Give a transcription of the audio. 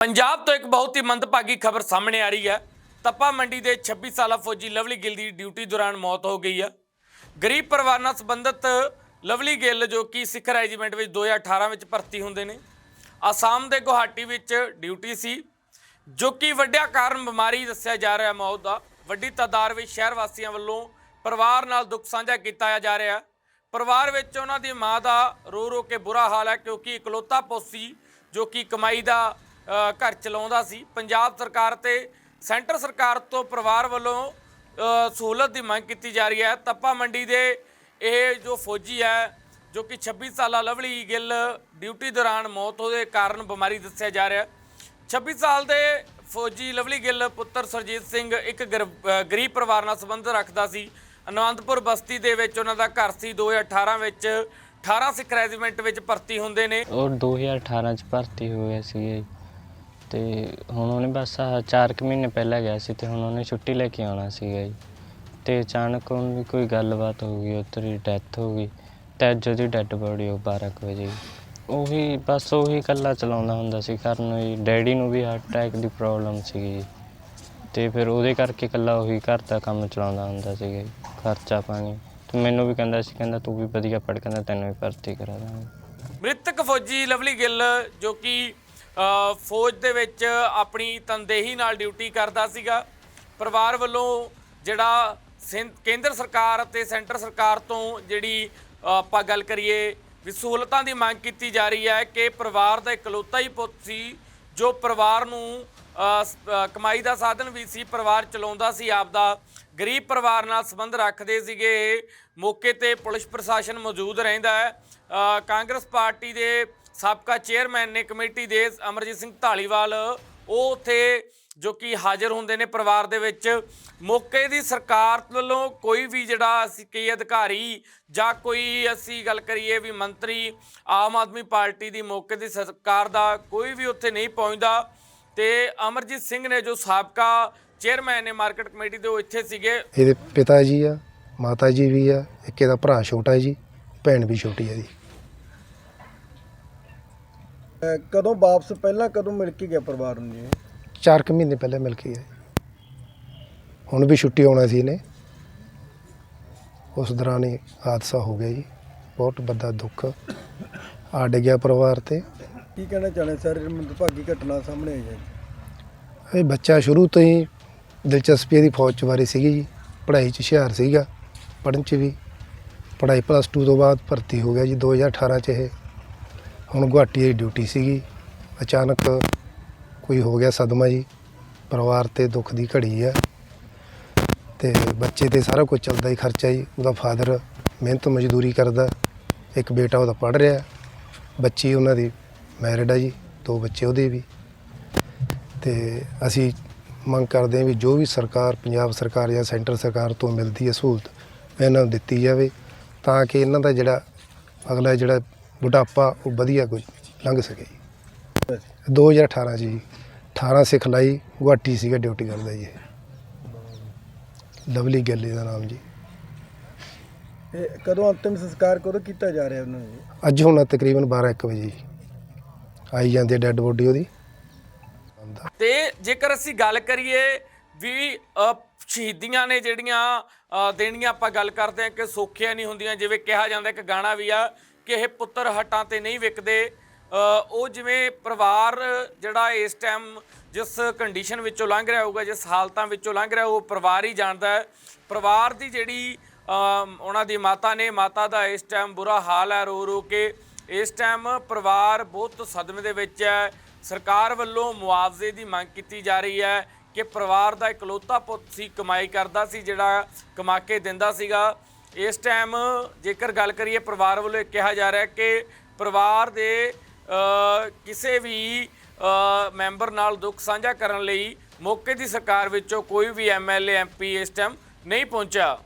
ਪੰਜਾਬ ਤੋਂ ਇੱਕ ਬਹੁਤ ਹੀ ਮੰਦਭਾਗੀ ਖਬਰ ਸਾਹਮਣੇ ਆ ਰਹੀ ਹੈ। ਤੱਪਾ ਮੰਡੀ ਦੇ 26 ਸਾਲਾ ਫੌਜੀ ਲਵਲੀ ਗਿੱਲ ਦੀ ਡਿਊਟੀ ਦੌਰਾਨ ਮੌਤ ਹੋ ਗਈ ਹੈ। ਗਰੀਬ ਪਰਿਵਾਰ ਨਾਲ ਸੰਬੰਧਿਤ ਲਵਲੀ ਗਿੱਲ ਜੋ ਕਿ ਸਿੱਖ ਰੈਜੀਮੈਂਟ ਵਿੱਚ 2018 ਵਿੱਚ ਭਰਤੀ ਹੁੰਦੇ ਨੇ, ਆਸਾਮ ਦੇ ਗੁਹਾਟੀ ਵਿੱਚ ਡਿਊਟੀ ਸੀ, ਜੋ ਕਿ ਵੱਡਿਆ ਕਾਰਨ ਬਿਮਾਰੀ ਦੱਸਿਆ ਜਾ ਰਿਹਾ ਮੌਤ ਦਾ। ਵੱਡੀ ਤਾਦਾਦ ਵਿੱਚ ਸ਼ਹਿਰ ਵਾਸੀਆਂ ਵੱਲੋਂ ਪਰਿਵਾਰ ਨਾਲ ਦੁੱਖ ਸਾਂਝਾ ਕੀਤਾ ਜਾ ਰਿਹਾ ਪਰਿਵਾਰ ਵਿੱਚ ਉਹਨਾਂ ਦੀ ਮਾਂ ਦਾ ਰੋ ਰੋ ਕੇ ਬੁਰਾ ਹਾਲ ਹੈ ਕਿਉਂਕਿ ਇਕਲੌਤਾ ਪੋਸੀ ਜੋ ਕਿ ਕਮਾਈ ਦਾ ਘਰ ਚਲਾਉਂਦਾ ਸੀ। ਪੰਜਾਬ ਸਰਕਾਰ ਤੇ ਸੈਂਟਰ ਸਰਕਾਰ ਤੋਂ ਪਰਿਵਾਰ ਵੱਲੋਂ ਸਹੂਲਤ ਦੀ ਮੰਗ ਕੀਤੀ ਜਾ ਰਹੀ ਹੈ। ਤੱਪਾ ਮੰਡੀ ਦੇ ਇਹ ਜੋ ਫੌਜੀ ਹੈ, ਜੋ ਕਿ 26 ਸਾਲਾ ਲਵਲੀ ਗਿੱਲ ਡਿਊਟੀ ਦੌਰਾਨ ਮੌਤ ਹੋਏ ਕਾਰਨ ਬਿਮਾਰੀ ਦੱਸਿਆ ਜਾ ਰਿਹਾ ਹੈ। 26 ਸਾਲ ਦੇ ਫੌਜੀ ਲਵਲੀ ਗਿੱਲ ਪੁੱਤਰ ਸਰਜੀਤ ਸਿੰਘ ਇੱਕ ਗਰ- ਗਰੀਬ ਪਰਿਵਾਰ ਨਾਲ ਸੰਬੰਧ ਰੱਖਦਾ ਸੀ। ਅਨੰਦਪੁਰ ਬਸਤੀ ਦੇ ਵਿੱਚ ਉਹਨਾਂ ਦਾ ਘਰ ਸੀ। 2018 ਵਿੱਚ 18 ਸਿੱਖ ਰੈਜੀਮੈਂਟ ਵਿੱਚ ਭਰਤੀ ਹੁੰਦੇ ਨੇ। ਉਹ 2018 ਚ ਭਰਤੀ ਹੋਏ ਸੀ ਅਤੇ ਹੁਣ ਉਹਨੇ ਬਸ ਆਹ ਚਾਰ ਕੁ ਮਹੀਨੇ ਪਹਿਲਾਂ ਗਿਆ ਸੀ ਅਤੇ ਹੁਣ ਉਹਨੇ ਛੁੱਟੀ ਲੈ ਕੇ ਆਉਣਾ ਸੀਗਾ ਜੀ। ਅਤੇ ਅਚਾਨਕ ਉਹਨੂੰ ਵੀ ਕੋਈ ਗੱਲਬਾਤ ਹੋ ਗਈ ਉੱਤਰੀ ਡੈਥ ਹੋ ਗਈ, ਤੇ ਅੱਜ ਉਹਦੀ ਡੈੱਡ ਬੋਡੀ ਉਹ 12 ਕੁ ਵਜੇ। ਉਹੀ ਬਸ ਉਹੀ ਇਕੱਲਾ ਚਲਾਉਂਦਾ ਹੁੰਦਾ ਸੀ ਘਰ ਨੂੰ ਜੀ। ਡੈਡੀ ਨੂੰ ਵੀ ਹਾਰਟ ਅਟੈਕ ਦੀ ਪ੍ਰੋਬਲਮ ਸੀਗੀ ਜੀ। ਅਤੇ ਫਿਰ ਉਹਦੇ ਕਰਕੇ ਇਕੱਲਾ ਉਹੀ ਘਰ ਦਾ ਕੰਮ ਚਲਾਉਂਦਾ ਹੁੰਦਾ ਸੀਗਾ ਜੀ, ਖਰਚਾ ਪਾਣੀ। ਅਤੇ ਮੈਨੂੰ ਵੀ ਕਹਿੰਦਾ ਸੀ, ਕਹਿੰਦਾ ਤੂੰ ਵੀ ਵਧੀਆ ਪੜ੍ਹ, ਕਹਿੰਦਾ ਤੈਨੂੰ ਵੀ ਭਰਤੀ ਕਰਾ ਦਾਂਗੇ। ਮ੍ਰਿਤਕ ਫੌਜੀ ਲਵਲੀ ਗਿੱਲ ਜੋ ਕਿ ਫੌਜ ਦੇ ਵਿੱਚ ਆਪਣੀ ਤਨਦੇਹੀ ਨਾਲ ਡਿਊਟੀ ਕਰਦਾ ਸੀਗਾ। ਪਰਿਵਾਰ ਵੱਲੋਂ ਜਿਹੜਾ ਸਿੰਧ- ਕੇਂਦਰ ਸਰਕਾਰ ਅਤੇ ਸੈਂਟਰ ਸਰਕਾਰ ਤੋਂ ਜਿਹੜੀ ਆਪਾਂ ਗੱਲ ਕਰੀਏ, ਵੀ ਸਹੂਲਤਾਂ ਦੀ ਮੰਗ ਕੀਤੀ ਜਾ ਰਹੀ ਹੈ ਕਿ ਪਰਿਵਾਰ ਦਾ ਇਕਲੌਤਾ ਹੀ ਪੁੱਤ ਸੀ, ਜੋ ਪਰਿਵਾਰ ਨੂੰ ਕਮਾਈ ਦਾ ਸਾਧਨ ਵੀ ਸੀ, ਪਰਿਵਾਰ ਚਲਾਉਂਦਾ ਸੀ, ਆਪਦਾ ਗਰੀਬ ਪਰਿਵਾਰ ਨਾਲ ਸੰਬੰਧ ਰੱਖਦੇ ਸੀਗੇ। ਮੌਕੇ ਤੇ ਪੁਲਿਸ ਪ੍ਰਸ਼ਾਸਨ ਮੌਜੂਦ ਰਹਿੰਦਾ ਹੈ। ਕਾਂਗਰਸ ਪਾਰਟੀ ਦੇ ਸਾਬਕਾ ਚੇਅਰਮੈਨ ਨੇ ਕਮੇਟੀ ਦੇ ਅਮਰਜੀਤ ਸਿੰਘ ਢਾਲੀਵਾਲ, ਉਹ ਉੱਥੇ ਜੋ ਕਿ ਹਾਜ਼ਰ ਹੁੰਦੇ ਨੇ ਪਰਿਵਾਰ ਦੇ ਵਿੱਚ, ਮੌਕੇ ਦੀ ਸਰਕਾਰ ਵੱਲੋਂ ਕੋਈ ਵੀ ਜਿਹੜਾ ਅਸੀਂ ਕਈ ਅਧਿਕਾਰੀ ਜਾਂ ਕੋਈ ਅਸੀਂ ਗੱਲ ਕਰੀਏ ਵੀ ਮੰਤਰੀ, ਆਮ ਆਦਮੀ ਪਾਰਟੀ ਦੀ ਮੌਕੇ ਦੀ ਸਰਕਾਰ ਦਾ ਕੋਈ ਵੀ ਉੱਥੇ ਨਹੀਂ ਪਹੁੰਚਦਾ। ਤੇ ਅਮਰਜੀਤ ਸਿੰਘ ਨੇ ਜੋ ਸਾਬਕਾ ਚੇਅਰਮੈਨ ਨੇ ਮਾਰਕੀਟ ਕਮੇਟੀ ਦੇ ਉਹ ਇੱਥੇ ਸੀਗੇ। ਇਹਦੇ ਪਿਤਾ ਜੀ ਆ, ਮਾਤਾ ਜੀ ਵੀ ਆ, ਇੱਕ ਇਹਦਾ ਭਰਾ ਛੋਟਾ ਜੀ, ਭੈਣ ਵੀ ਛੋਟੀ ਹੈ ਜੀ ਅਹ ਕਦੋਂ ਵਾਪਸ ਪਹਿਲਾਂ ਕਦੋਂ ਮਿਲ ਕੇ ਗਿਆ ਪਰਿਵਾਰ ਨੂੰ ਜੀ? ਚਾਰ ਕੁ ਮਹੀਨੇ ਪਹਿਲਾਂ ਮਿਲ ਕੇ ਗਏ ਹੁਣ ਵੀ ਛੁੱਟੀ ਆਉਣਾ ਸੀ ਇਹਨੇ। ਉਸ ਦੌਰਾਨ ਹੀ ਹਾਦਸਾ ਹੋ ਗਿਆ ਜੀ। ਬਹੁਤ ਵੱਡਾ ਦੁੱਖ। ਆ ਡਿੱਗਿਆ ਪਰਿਵਾਰ ਤੇ। ਕੀ ਕਹਿਣਾ ਚਾਹੁੰਦੇ ਸਰ ਮੰਦਭਾਗੀ ਘਟਨਾ ਸਾਹਮਣੇ ਆਈ ਹੈ? ਇਹ ਬੱਚਾ ਸ਼ੁਰੂ ਤੋਂ ਹੀ ਦਿਲਚਸਪੀ ਇਹਦੀ ਫੌਜ ਚ ਬਾਰੇ ਸੀਗੀ ਜੀ। ਪੜ੍ਹਾਈ ਚ ਹੁਸ਼ਿਆਰ ਸੀਗਾ। ਪੜ੍ਹਨ ਚ ਵੀ। ਪੜ੍ਹਾਈ ਪਲੱਸ 2 ਤੋਂ ਬਾਅਦ ਭਰਤੀ ਹੋ ਗਿਆ ਜੀ। 2018 ਚ ਇਹ ਹੁਣ ਗੁਹਾਟੀ ਦੀ ਡਿਊਟੀ ਸੀਗੀ। ਅਚਾਨਕ ਕੋਈ ਹੋ ਗਿਆ ਸਦਮਾ ਜੀ। ਪਰਿਵਾਰ ਤੇ ਦੁੱਖ ਦੀ ਘੜੀ ਆ। ਤੇ ਬੱਚੇ ਤੇ ਸਾਰਾ ਕੁਝ ਚੱਲਦਾ ਹੀ ਖਰਚਾ ਜੀ। ਉਹਦਾ ਫਾਦਰ ਮਿਹਨਤ ਮਜ਼ਦੂਰੀ ਕਰਦਾ। ਇੱਕ ਬੇਟਾ ਉਹਦਾ ਪੜ੍ਹ ਰਿਹਾ। ਬੱਚੀ ਉਹਨਾਂ ਦੀ ਮੈਰਿਡ ਆ ਜੀ। ਦੋ ਬੱਚੇ ਉਹਦੇ ਵੀ। ਤੇ ਅਸੀਂ ਮੰਗ ਕਰਦੇ ਹਾਂ ਵੀ ਜੋ ਵੀ ਸਰਕਾਰ, ਪੰਜਾਬ ਸਰਕਾਰ ਜਾਂ ਸੈਂਟਰ ਸਰਕਾਰ ਤੋਂ ਮਿਲਦੀ ਹੈ ਸਹੂਲਤ ਇਹਨਾਂ ਨੂੰ ਦਿੱਤੀ ਜਾਵੇ। ਤਾਂ ਕਿ ਇਹਨਾਂ ਦਾ ਜਿਹੜਾ ਅਗਲਾ ਜਿਹੜਾ ਬੁਢਾਪਾ ਉਹ ਵਧੀਆ ਕੋਈ ਲੰਘ ਸਕੇ ਜੀ। 2018 ਚ ਜੀ 18 ਸਿਖਲਾਈ ਗੁਹਾਟੀ ਸੀਗਾ ਡਿਊਟੀ ਕਰਦਾ ਜੀ ਇਹ। ਲਵਲੀ ਗੱਲੇ ਦਾ ਨਾਮ ਜੀ। ਇਹ ਕਦੋਂ ਅੰਤਿਮ ਸੰਸਕਾਰ ਕਦੋਂ ਕੀਤਾ ਜਾ ਰਿਹਾ ਉਹਨਾਂ ਜੀ? ਅੱਜ ਹੁਣ ਤਕਰੀਬਨ 12 1 ਵਜੇ ਜੀ। ਆਈ ਜਾਂਦੀ ਹੈ ਡੈੱਡ ਬੋਡੀ ਉਹਦੀ। ਤੇ ਜੇਕਰ ਅਸੀਂ ਗੱਲ ਕਰੀਏ ਵੀ ਅ, ਸ਼ਹੀਦੀਆਂ ਨੇ ਜਿਹੜੀਆਂ ਅ, ਦੇਣੀਆਂ ਆਪਾਂ ਗੱਲ ਕਰਦੇ ਹਾਂ ਕਿ ਸੌਖੀਆਂ ਨਹੀਂ ਹੁੰਦੀਆਂ ਜਿਵੇਂ ਕਿਹਾ ਜਾਂਦਾ ਇੱਕ ਗਾਣਾ ਵੀ ਆ ਕਿ ਇਹ ਪੁੱਤਰ ਹਟਾਂ ਤੇ ਨਹੀਂ ਵਿਕਦੇ। ਉਹ ਜਿਵੇਂ ਪਰਿਵਾਰ ਜਿਹੜਾ ਇਸ ਟਾਈਮ ਜਿਸ ਕੰਡੀਸ਼ਨ ਵਿੱਚੋਂ ਲੰਘ ਰਿਹਾ ਹੋਊਗਾ, ਜਿਸ ਹਾਲਤਾਂ ਵਿੱਚੋਂ ਲੰਘ ਰਿਹਾ, ਉਹ ਪਰਿਵਾਰ ਹੀ ਜਾਣਦਾ ਹੈ। ਪਰਿਵਾਰ ਦੀ ਜਿਹੜੀ ਉਹਨਾਂ ਦੀ ਮਾਤਾ ਨੇ, ਮਾਤਾ ਦਾ ਇਸ ਟਾਈਮ ਬੁਰਾ ਹਾਲ ਹੈ ਰੋ ਰੋ ਕੇ। ਇਸ ਟਾਈਮ ਪਰਿਵਾਰ ਬਹੁਤ ਸਦਮੇ ਦੇ ਵਿੱਚ ਹੈ। ਸਰਕਾਰ ਵੱਲੋਂ ਮੁਆਵਜ਼ੇ ਦੀ ਮੰਗ ਕੀਤੀ ਜਾ ਰਹੀ ਹੈ ਕਿ ਪਰਿਵਾਰ ਦਾ ਇਕਲੌਤਾ ਪੁੱਤ ਸੀ, ਕਮਾਈ ਕਰਦਾ ਸੀ, ਜਿਹੜਾ ਕਮਾ ਕੇ ਦਿੰਦਾ ਸੀਗਾ। ਇਸ ਟਾਈਮ ਜੇਕਰ ਗੱਲ ਕਰੀਏ ਪਰਿਵਾਰ ਵੱਲੋਂ ਇਹ ਕਿਹਾ ਜਾ ਰਿਹਾ ਕਿ ਪਰਿਵਾਰ ਦੇ ਕਿਸੇ ਵੀ ਮੈਂਬਰ ਨਾਲ ਦੁੱਖ ਸਾਂਝਾ ਕਰਨ ਲਈ ਮੌਕੇ ਦੀ ਸਰਕਾਰ ਵਿੱਚੋਂ ਕੋਈ ਵੀ ਐਮਐਲਏ ਐਮਪੀ ਇਸ ਟਾਈਮ ਨਹੀਂ ਪਹੁੰਚਿਆ।